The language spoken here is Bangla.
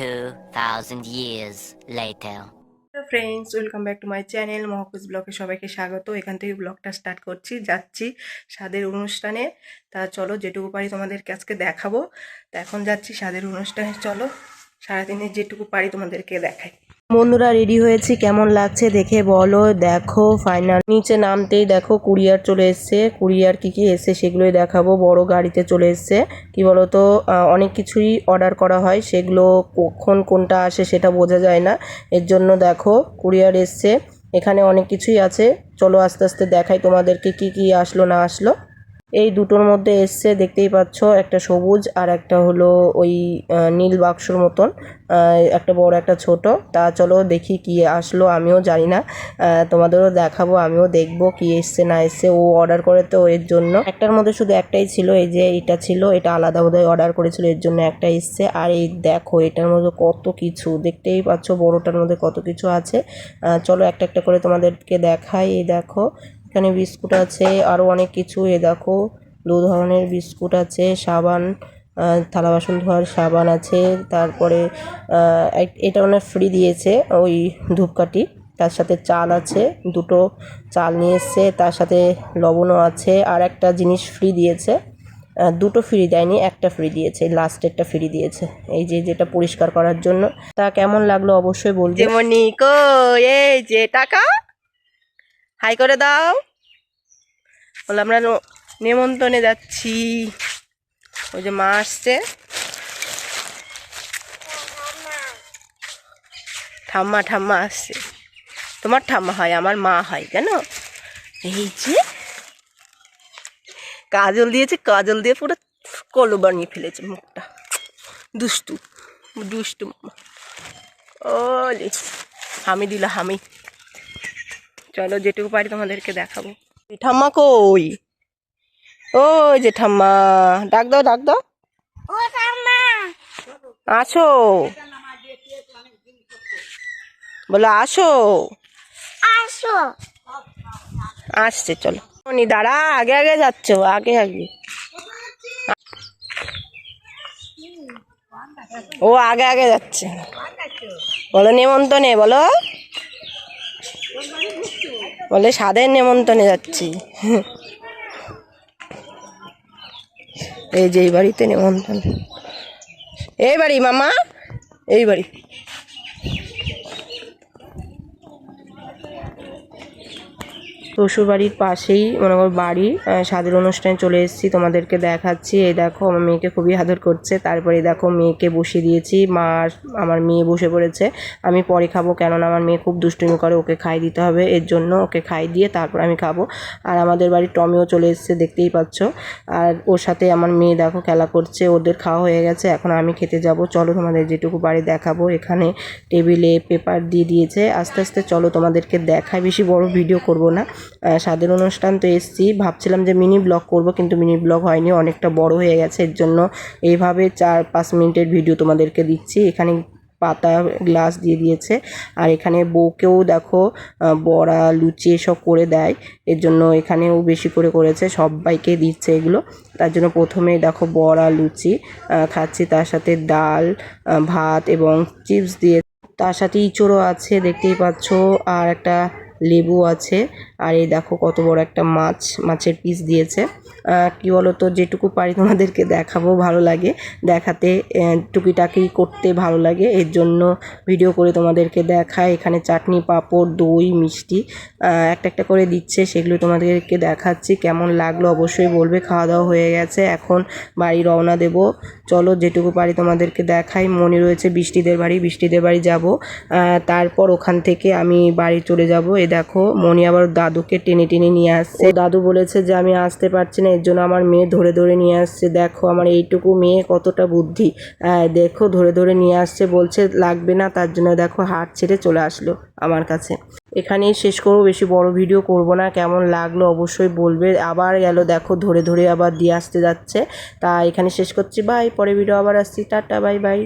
2,000 years later. Friends welcome back to my channel মহকুজ ব্লকে সবাইকে স্বাগত। এখান থেকে ব্লগটা স্টার্ট করছি যাচ্ছি স্বাদের অনুষ্ঠানে। তা চলো যেটুকু পারি তোমাদেরকে আজকে দেখাবো। তা এখন যাচ্ছি স্বাদের অনুষ্ঠানে চলো সারাদিনে যেটুকু পারি তোমাদেরকে দেখাই। বন্ধুরা রেডি হয়েছি, কেমন লাগছে দেখে বলো। দেখো ফাইনাল নিচে নামতেই দেখো, কুরিয়ার চলে এসছে। কুরিয়ার কি কি এসছে সেগুলোই দেখাবো। বড় গাড়িতে চলে এসছে। কি বলতো অনেক কিছুই অর্ডার করা হয়। সেগুলো কখন কোনটা আসে সেটা বোঝা যায় না। এর জন্য দেখো, কুরিয়ার এসছে। এখানে অনেক কিছুই আছে। চলো আস্তে আস্তে দেখাই তোমাদেরকে কি কি আসলো না আসলো। এই দুটোর মধ্যে এসছে, দেখতেই পাচ্ছ, একটা সবুজ আর একটা হলো ওই নীল বাক্সর মতন। একটা বড়, একটা ছোট। তা চলো দেখি কি আসলো, আমিও জানি না। তোমাদেরও দেখাবো, আমিও দেখব কি এসছে, না এসছে। ও অর্ডার করে তো এর জন্য। একটার মধ্যে শুধু একটাই ছিল, এই যে এটা ছিল, এটা আলাদা বোধহয় অর্ডার করেছিল, এর জন্য একটা এসছে। আর এই দেখো, এটার মধ্যে কত কিছু, দেখতেই পাচ্ছ বড়টার মধ্যে কত কিছু আছে। চলো একটা একটা করে তোমাদেরকে দেখাই, এই দেখো। এখানে বিস্কুট আছে আরও অনেক কিছু। এ দেখো, দু ধরনের বিস্কুট আছে, সাবান থালা বাসন ধোয়ার সাবান আছে, তারপরে এটা মানে ফ্রি দিয়েছে ওই ধূপকাঠি। তার সাথে চাল আছে, দুটো চাল নিয়ে এসছে, তার সাথে লবণও আছে, আর একটা জিনিস ফ্রি দিয়েছে। দুটো ফ্রি দেয়নি, একটা ফ্রি দিয়েছে লাস্টেরটা ফ্রি দিয়েছে। এই যে, যেটা পরিষ্কার করার জন্য। তা কেমন লাগল অবশ্যই বলবে। যেমনি এই যে, টাকা। হাই করে দাও। বলে আমরা নেমন্তণে যাচ্ছি। ওই যে মা আসছে। ঠাম্মা ঠাম্মা আসছে। তোমার ঠাম্মা হয়, আমার মা হয়, কেন? এই যে কাজল দিয়েছে, কাজল দিয়ে পুরো কলো বানিয়ে ফেলেছে মুখটা। দুষ্টু দুষ্টু ওলে হামি দিল হামি। চলো যেটুকু পারি তোমাদেরকে দেখাবো। এই ঠাম্মা কই? ও যে ঠাম্মা ডাক দাও ডাক দাও। আসো। বলো আসো। আসো। আসছে চলো। নি দাঁড়া আগে আগে যাচ্ছ আগে আগে। ও আগে আগে যাচ্ছে। বলো নেমন্তণে বলো। বলে স্বাদের নেমন্তণে যাচ্ছি। এই যে এই বাড়িতে নেমন্তণ এই বাড়ি মামা এই বাড়ি। শ্বশুর বাড়ির পাশেই, মনে করো, বাড়ি স্বাদের অনুষ্ঠানে চলে এসেছি, তোমাদেরকে দেখাচ্ছি। এই দেখো, আমার মেয়েকে খুবই আদর করছে। তারপরে দেখো, মেয়েকে বসিয়ে দিয়েছি। মা আমার মেয়ে বসে পড়েছে। আমি পরে খাব, কেননা আমার মেয়ে খুব দুষ্টুমি করে, ওকে খাই দিতে হবে। এর জন্য ওকে খাই দিয়ে তারপর আমি খাব। আর আমাদের বাড়ির টমিও চলে এসেছে, দেখতেই পাচ্ছ। আর ওর সাথে আমার মেয়ে দেখো, খেলা করছে। ওদের খাওয়া হয়ে গেছে, এখন আমি খেতে যাব। চলো তোমাদের যেটুকু বাড়ি দেখাবো। এখানে টেবিলে পেপার দিয়ে দিয়েছে। আস্তে আস্তে চলো তোমাদেরকে দেখায়। বেশি বড় ভিডিও করব না। স্বাদের অনুষ্ঠান তো এসছি। ভাবছিলাম যে মিনি ব্লগ করব, কিন্তু মিনি ব্লগ হয়নি। অনেকটা বড় হয়ে গেছে, এর জন্য এইভাবে চার পাঁচ মিনিটের ভিডিও তোমাদেরকে দিচ্ছি। এখানে পাতা গ্লাস দিয়ে দিয়েছে। আর এখানে বউকেও দেখো বড়া, লুচি এসব করে দেয়। এর জন্য এখানেও বেশি করে করেছে, সবাইকে দিচ্ছে এগুলো। তার জন্য প্রথমে দেখো বড়া, লুচি খাচ্ছি। তার সাথে ডাল ভাত এবং চিপস দিয়ে। তার সাথে ইঁচড়ও আছে, দেখতেই পাচ্ছ। আর একটা লেবু আছে। আর এই দেখো কত বড় একটা মাছ, মাছের পিস দিয়েছে। কি বলো তো যেটুকু পারি তোমাদেরকে দেখাবো, ভালো লাগে। দেখাতে টুকিটাকি করতে ভালো লাগে। এর জন্য ভিডিও করে তোমাদেরকে দেখায় এখানে চাটনি, পাঁপড়, দই, মিষ্টি একটা একটা করে দিচ্ছে। সেগুলো তোমাদেরকে দেখাচ্ছি। কেমন লাগল অবশ্যই বলবে। খাওয়া দাওয়া হয়ে গেছে। এখন বাড়ি রওনা দেব। চলো, যেটুকু পারি তোমাদেরকে দেখাই। মনে রয়েছে বৃষ্টিদের বাড়ি। বৃষ্টিদের বাড়ি যাব। তারপর ওখান থেকে আমি বাড়ি চলে যাব। দেখো, মনি আবার দাদুকে টেনে টেনে নিয়ে আসছে। দাদু বলেছে যে, আমি আসতে পারছি না, এর জন্য আমার মেয়ে ধরে ধরে নিয়ে আসছে। দেখো, আমার এইটুকু মেয়ে কতটা বুদ্ধি। দেখো, ধরে ধরে নিয়ে আসছে, বলছে লাগবে না, তার জন্য দেখো হাট ছেড়ে চলে আসলো আমার কাছে। এখানেই শেষ করব, বেশি বড় ভিডিও করব না, কেমন লাগল অবশ্যই বলবে। আবার গেল, দেখো, ধরে ধরে আবার দিয়ে আসতে যাচ্ছে। তা এখানে শেষ করছি বাই পরে ভিডিও আবার আসছি, টাটা বাই বাই